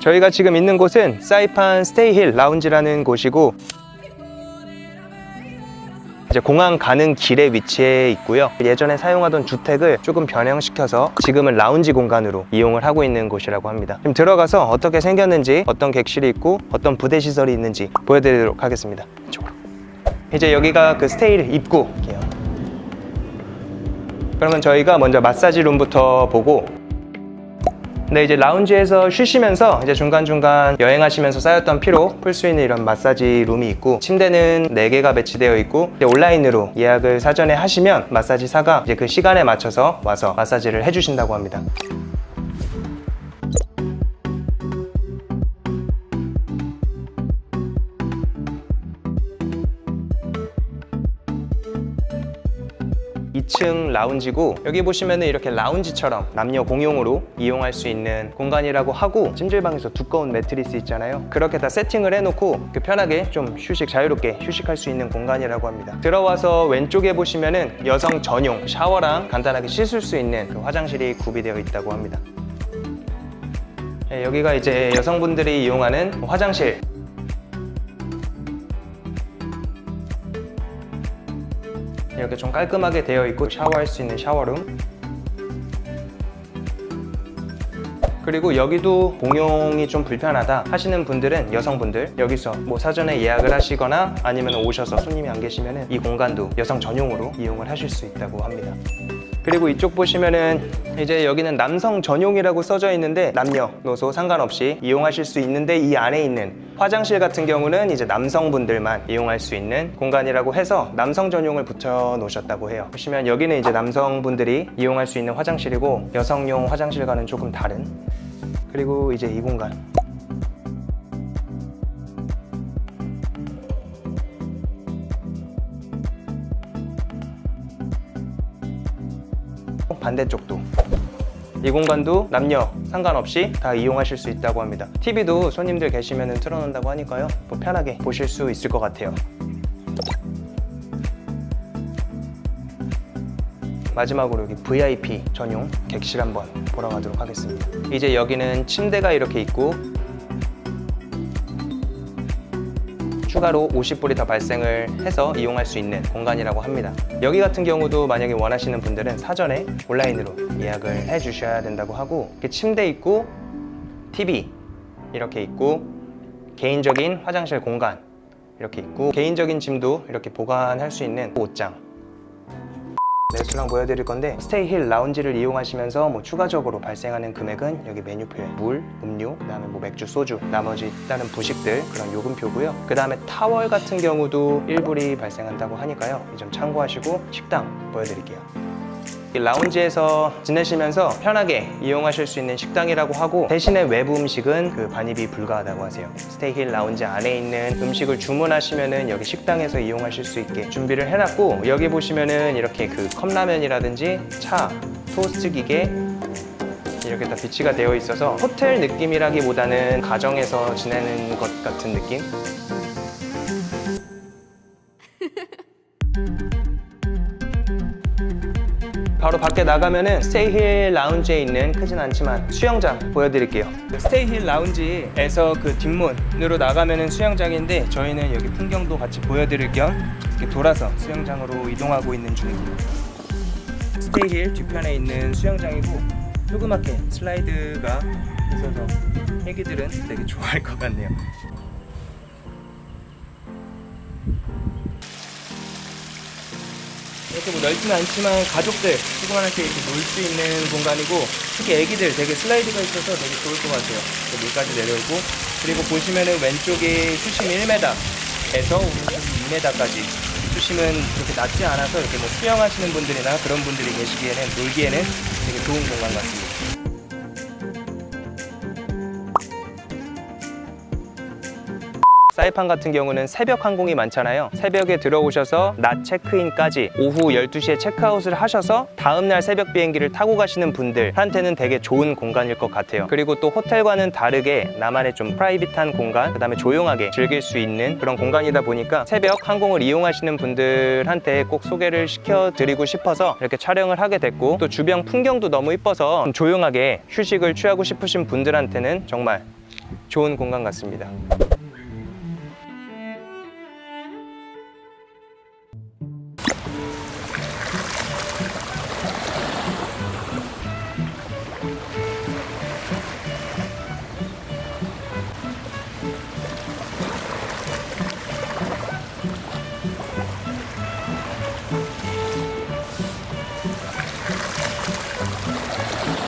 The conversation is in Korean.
저희가 지금 있는 곳은 사이판 스테이힐 라운지라는 곳이고 이제 공항 가는 길에 위치해 있고요. 예전에 사용하던 주택을 조금 변형시켜서 지금은 라운지 공간으로 이용을 하고 있는 곳이라고 합니다. 지금 들어가서 어떻게 생겼는지, 어떤 객실이 있고, 어떤 부대 시설이 있는지 보여드리도록 하겠습니다. 이쪽으로. 이제 여기가 그 스테일 입구예요. 그러면 저희가 먼저 마사지 룸부터 보고 네, 이제 라운지에서 쉬시면서 이제 중간중간 여행하시면서 쌓였던 피로 풀 수 있는 이런 마사지 룸이 있고 침대는 4개가 배치되어 있고 온라인으로 예약을 사전에 하시면 마사지사가 이제 그 시간에 맞춰서 와서 마사지를 해주신다고 합니다. 이층 라운지고 여기 보시면은 이렇게 라운지처럼 남녀 공용으로 이용할 수 있는 공간이라고 하고 찜질방에서 두꺼운 매트리스 있잖아요. 그렇게 다 세팅을 해놓고 그 편하게 좀 휴식 자유롭게 휴식할 수 있는 공간이라고 합니다. 들어와서 왼쪽에 보시면은 여성 전용 샤워랑 간단하게 씻을 수 있는 그 화장실이 구비되어 있다고 합니다. 네, 여기가 이제 여성분들이 이용하는 화장실 이렇게 좀 깔끔하게 되어 있고 샤워할 수 있는 샤워룸. 그리고 여기도 공용이 좀 불편하다 하시는 분들은 여성분들 여기서 뭐 사전에 예약을 하시거나 아니면 오셔서 손님이 안 계시면 이 공간도 여성 전용으로 이용을 하실 수 있다고 합니다. 그리고 이쪽 보시면은 이제 여기는 남성 전용이라고 써져 있는데 남녀노소 상관없이 이용하실 수 있는데 이 안에 있는 화장실 같은 경우는 이제 남성분들만 이용할 수 있는 공간이라고 해서 남성 전용을 붙여 놓으셨다고 해요. 보시면 여기는 이제 남성분들이 이용할 수 있는 화장실이고 여성용 화장실과는 조금 다른 그리고 이제 이 공간 반대쪽도 이 공간도 남녀 상관없이 다 이용하실 수 있다고 합니다. TV도 손님들 계시면 틀어놓는다고 하니까요. 뭐 편하게 보실 수 있을 것 같아요. 마지막으로 여기 VIP 전용 객실 한번 보러 가도록 하겠습니다. 이제 여기는 침대가 이렇게 있고 추가로 50불이 더 발생을 해서 이용할 수 있는 공간이라고 합니다. 여기 같은 경우도 만약에 원하시는 분들은 사전에 온라인으로 예약을 해 주셔야 된다고 하고 이렇게 침대 있고 TV 이렇게 있고 개인적인 화장실 공간 이렇게 있고 개인적인 짐도 이렇게 보관할 수 있는 옷장 레스토랑 보여드릴 건데 스테이 힐 라운지를 이용하시면서 뭐 추가적으로 발생하는 금액은 여기 메뉴표에 물, 음료, 그다음에 뭐 맥주, 소주, 나머지 다른 부식들 그런 요금표고요. 그다음에 타월 같은 경우도 일불이 발생한다고 하니까요. 이 점 참고하시고 식당 보여드릴게요. 이 라운지에서 지내시면서 편하게 이용하실 수 있는 식당이라고 하고 대신에 외부 음식은 그 반입이 불가하다고 하세요. 스테이힐 라운지 안에 있는 음식을 주문하시면은 여기 식당에서 이용하실 수 있게 준비를 해놨고 여기 보시면은 이렇게 그 컵라면이라든지 차, 토스트 기계 이렇게 다 비치가 되어 있어서 호텔 느낌이라기보다는 가정에서 지내는 것 같은 느낌? 바로 밖에 나가면은 스테이힐 라운지에 있는 크진 않지만 수영장 보여드릴게요. 스테이힐 라운지에서 그 뒷문으로 나가면은 수영장인데 저희는 여기 풍경도 같이 보여드릴 겸 이렇게 돌아서 수영장으로 이동하고 있는 중입니다. 스테이힐 뒤편에 있는 수영장이고 조그맣게 슬라이드가 있어서 애기들은 되게 좋아할 것 같네요. 이렇게 뭐 넓지는 않지만 가족들 조그만하게 이렇게 놀 수 있는 공간이고 특히 애기들 되게 슬라이드가 있어서 되게 좋을 것 같아요. 물까지 내려오고 그리고 보시면은 왼쪽에 수심 1m에서 오른쪽이 2m까지 수심은 그렇게 낮지 않아서 이렇게 뭐 수영하시는 분들이나 그런 분들이 계시기에는 놀기에는 되게 좋은 공간 같습니다. 사이판 같은 경우는 새벽 항공이 많잖아요. 새벽에 들어오셔서 낮 체크인까지 오후 12시에 체크아웃을 하셔서 다음날 새벽 비행기를 타고 가시는 분들한테는 되게 좋은 공간일 것 같아요. 그리고 또 호텔과는 다르게 나만의 좀 프라이빗한 공간, 그 다음에 조용하게 즐길 수 있는 그런 공간이다 보니까 새벽 항공을 이용하시는 분들한테 꼭 소개를 시켜드리고 싶어서 이렇게 촬영을 하게 됐고 또 주변 풍경도 너무 이뻐서 좀 조용하게 휴식을 취하고 싶으신 분들한테는 정말 좋은 공간 같습니다.